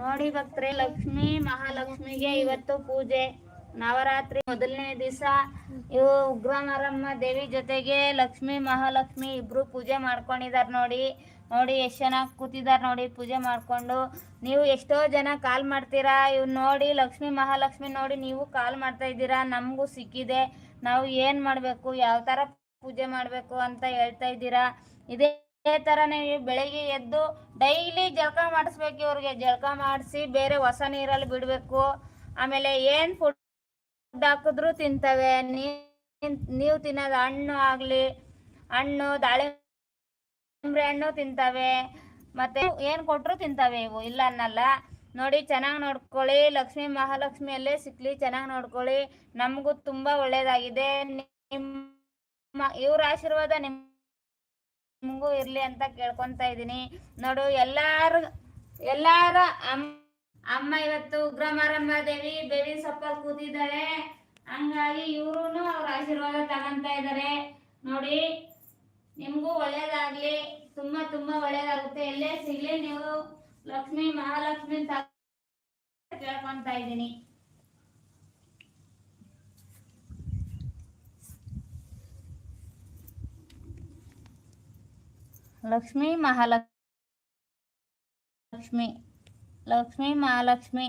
ನೋಡಿ ಭಕ್ತರೆ, ಲಕ್ಷ್ಮಿ ಮಹಾಲಕ್ಷ್ಮಿಗೆ ಇವತ್ತು ಪೂಜೆ. ನವರಾತ್ರಿ ಮೊದಲನೇ ದಿವಸ ಇವು ಉಗ್ರಮಾರಮ್ಮ ದೇವಿ ಜೊತೆಗೆ ಲಕ್ಷ್ಮಿ ಮಹಾಲಕ್ಷ್ಮಿ ಇಬ್ರು ಪೂಜೆ ಮಾಡ್ಕೊಂಡಿದಾರ್ ನೋಡಿ. ನೋಡಿ ಎಷ್ಟು ಚೆನ್ನಾಗಿ ಕೂತಿದಾರ ನೋಡಿ ಪೂಜೆ ಮಾಡ್ಕೊಂಡು. ನೀವು ಎಷ್ಟೋ ಜನ ಕಾಲ್ ಮಾಡ್ತೀರಾ ಇವ್ ನೋಡಿ ಲಕ್ಷ್ಮಿ ಮಹಾಲಕ್ಷ್ಮಿ ನೋಡಿ ನೀವು ಕಾಲ್ ಮಾಡ್ತಾ ಇದ್ದೀರಾ, ನಮಗೂ ಸಿಕ್ಕಿದೆ. ನಾವು ಏನು ಮಾಡಬೇಕು, ಯಾವ ತರ ಪೂಜೆ ಮಾಡಬೇಕು ಅಂತ ಹೇಳ್ತಾ ಇದ್ದೀರಾ. ಇದೇ ಇದೇ ತರನೇ ಬೆಳಿಗ್ಗೆ ಎದ್ದು ಡೈಲಿ ಜಳಕ ಮಾಡಿಸ್ಬೇಕು ಇವ್ರಿಗೆ. ಜಳಕ ಮಾಡಿಸಿ ಬೇರೆ ಹೊಸ ನೀರಲ್ಲಿ ಬಿಡಬೇಕು. ಆಮೇಲೆ ಏನು ಫುಡ್ ಹಾಕಿದ್ರು ತಿಂತವೆ. ನೀವು ತಿನ್ನೋದು ಹಣ್ಣು ಆಗಲಿ, ಹಣ್ಣು, ದಾಳಿಂಬ್ರೆ ಹಣ್ಣು ತಿಂತವೆ. ಮತ್ತೆ ಏನು ಕೊಟ್ಟರು ತಿಂತವೆ ಇವು. ಇಲ್ಲ ಅನ್ನಲ್ಲ. ನೋಡಿ, ಚೆನ್ನಾಗಿ ನೋಡ್ಕೊಳ್ಳಿ. ಲಕ್ಷ್ಮೀ ಮಹಾಲಕ್ಷ್ಮಿಯಲ್ಲೇ ಸಿಕ್ಲಿ. ಚೆನ್ನಾಗಿ ನೋಡ್ಕೊಳ್ಳಿ. ನಮಗೂ ತುಂಬಾ ಒಳ್ಳೇದಾಗಿದೆ. ನಿಮ್ಮ, ಇವ್ರ ಆಶೀರ್ವಾದ ನಿಮ್ಮ ನಿಮಗೂ ಇರ್ಲಿ ಅಂತ ಕೇಳ್ಕೊಂತ ಇದೀನಿ ನೋಡು, ಎಲ್ಲಾರು, ಎಲ್ಲಾರ ಅಮ್ ಅಮ್ಮ ಇವತ್ತು ಉಗ್ರಮಾರಮ್ಮ ದೇವಿ, ಬೇವಿನ ಸೊಪ್ಪ ಕೂತಿದ್ದಾರೆ. ಹಂಗಾಗಿ ಇವ್ರು ಅವ್ರ ಆಶೀರ್ವಾದ ತಗೊಂತ ಇದ್ದಾರೆ. ನೋಡಿ, ನಿಮಗೂ ಒಳ್ಳೇದಾಗ್ಲಿ. ತುಂಬಾ ತುಂಬಾ ಒಳ್ಳೇದಾಗುತ್ತೆ. ಎಲ್ಲೇ ಸಿಗ್ಲಿ ನೀವು. ಲಕ್ಷ್ಮಿ, ಮಹಾಲಕ್ಷ್ಮಿ ಕೇಳ್ಕೊಂತ ಇದ್ದೀನಿ. ಲಕ್ಷ್ಮೀ ಮಹಾಲಕ್ಷ್ಮಿ. ಲಕ್ಷ್ಮಿ ಮಹಾಲಕ್ಷ್ಮಿ.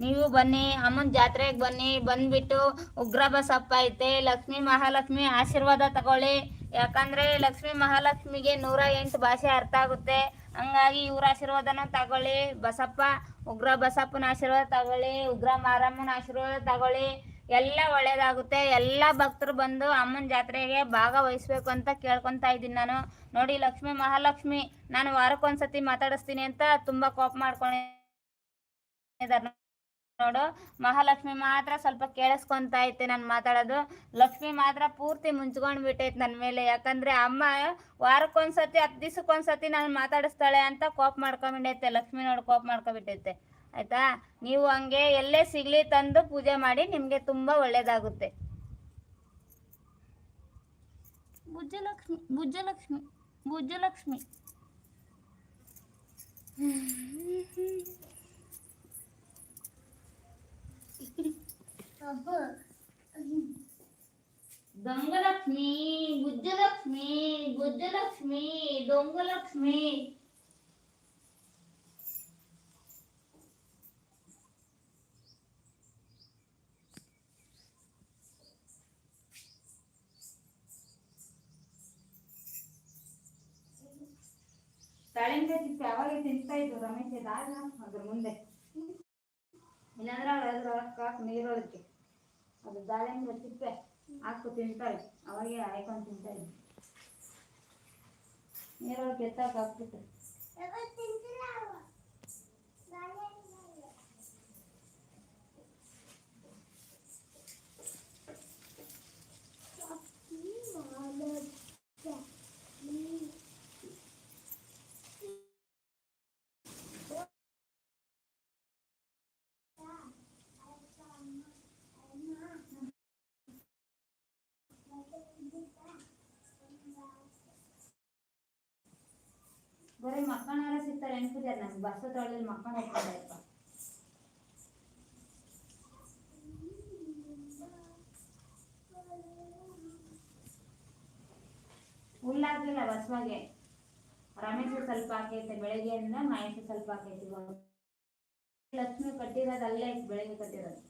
ನೀವು ಬನ್ನಿ, ಅಮ್ಮನ ಜಾತ್ರೆಗೆ ಬನ್ನಿ, ಬಂದ್ಬಿಟ್ಟು ಉಗ್ರ ಬಸಪ್ಪ ಐತೆ. ಲಕ್ಷ್ಮಿ ಮಹಾಲಕ್ಷ್ಮಿ ಆಶೀರ್ವಾದ ತಗೊಳ್ಳಿ. ಯಾಕಂದ್ರೆ ಲಕ್ಷ್ಮಿ ಮಹಾಲಕ್ಷ್ಮಿಗೆ ನೂರ ಎಂಟು ಭಾಷೆ ಅರ್ಥ ಆಗುತ್ತೆ. ಹಂಗಾಗಿ ಇವ್ರ ಆಶೀರ್ವಾದನ ತಗೊಳ್ಳಿ. ಬಸಪ್ಪ, ಉಗ್ರ ಬಸಪ್ಪನ ಆಶೀರ್ವಾದ ತಗೊಳ್ಳಿ. ಉಗ್ರ ಮಾರಮ್ಮನ ಆಶೀರ್ವಾದ ತಗೊಳ್ಳಿ. ಎಲ್ಲ ಒಳ್ಳೇದಾಗುತ್ತೆ. ಎಲ್ಲ ಭಕ್ತರು ಬಂದು ಅಮ್ಮನ ಜಾತ್ರೆಗೆ ಭಾಗವಹಿಸ್ಬೇಕು ಅಂತ ಕೇಳ್ಕೊತಾ ಇದ್ದೀನಿ ನಾನು. ನೋಡಿ ಲಕ್ಷ್ಮಿ ಮಹಾಲಕ್ಷ್ಮಿ, ನಾನು ವಾರಕ್ಕೊಂದ್ಸತಿ ಮಾತಾಡಿಸ್ತೀನಿ ಅಂತ ತುಂಬಾ ಕೋಪ ಮಾಡ್ಕೊಂಡಿದ್ದಾರೆ. ನೋಡು, ಮಹಾಲಕ್ಷ್ಮಿ ಮಾತ್ರ ಸ್ವಲ್ಪ ಕೇಳಿಸ್ಕೊಂತ ಐತೆ ನಾನು ಮಾತಾಡೋದು. ಲಕ್ಷ್ಮಿ ಮಾತ್ರ ಪೂರ್ತಿ ಮುಂಚ್ಕೊಂಡ್ ಬಿಟ್ಟೈತೆ ನನ್ನ ಮೇಲೆ. ಯಾಕಂದ್ರೆ ಅಮ್ಮ ವಾರಕ್ಕೊಂದ್ಸತಿ ಹತ್ತು ದಿವ್ಸಕ್ಕೊಂದ್ಸತಿ ನಾನು ಮಾತಾಡಿಸ್ತಾಳೆ ಅಂತ ಕೋಪ ಮಾಡ್ಕೊಂಬಿಟ್ಟೈತೆ ಲಕ್ಷ್ಮಿ ನೋಡಿ, ಕೋಪ ಮಾಡ್ಕೊಂಬಿಟ್ಟೈತೆ ಆಯ್ತಾ? ನೀವು ಹಂಗೆ ಎಲ್ಲೇ ಸಿಗ್ಲಿ ತಂದು ಪೂಜೆ ಮಾಡಿ ನಿಮ್ಗೆ ತುಂಬಾ ಒಳ್ಳೇದಾಗುತ್ತೆ. ಬುಜ್ಜಲಕ್ಷ್ಮಿ ಬುಜ್ಜಲಕ್ಷ್ಮಿ ಬುಜ್ಜಲಕ್ಷ್ಮಿ ದೊಂಗಲಕ್ಷ್ಮಿ ಬುಜ್ಜಲಕ್ಷ್ಮಿ ಬುಜ್ಜಲಕ್ಷ್ಮಿ ದೊಂಗಲಕ್ಷ್ಮಿ. ದಾಳಿಂಬೆ ಚಿಪ್ಪೆ ಅವಾಗ ತಿಂತಾ ಇದ್ರು ರಮೇಶ್? ದಾಳ ಅದ್ರ ಮುಂದೆ. ಇಲ್ಲಾಂದ್ರೆ ಅವ್ರು ಅದ್ರೊಳಗೆ ಹಾಕಿ ನೀರೊಳಗೆ ಅದು ದಾಳಿಂಬೆ ಚಿಪ್ಪೆ ಹಾಕು ತಿಂತಾಳೆ. ಅವಾಗೆ ಹಾಯ್ಕೊಂಡು ತಿಂತಾ ನೀರೊಳಕ್ಕೆ ನೀರೊಳಗೆ ಎತ್ತಾಕ ಹಾಕ್ಬಿಟ್ಟು ಮಕ್ಕಳಾರ ಸಿಗ್ತಾರೆ ಅನ್ಸಿದ್ದಾರೆ ನಮ್ಗೆ ಬಸ್ ತೊಳೆದಲ್ಲಿ ಮಕ್ಕಳು ಹೋಗ್ತಾರಪ್ಪ ಹುಲ್ಲಾಗ್ಲಿಲ್ಲ ಬಸ್ವಾಗೆ ರಮೇಶ್ ಸ್ವಲ್ಪ ಹಾಕೈತೆ ಬೆಳಗ್ಗೆಯಿಂದ ಮಹೇಶ್ ಸ್ವಲ್ಪ ಹಾಕೈತೆ ಇವಾಗ ಲಕ್ಷ್ಮಿ ಕಟ್ಟಿರೋದು ಅಲ್ಲೇ ಐತೆ ಬೆಳಗ್ಗೆ ಕಟ್ಟಿರೋದು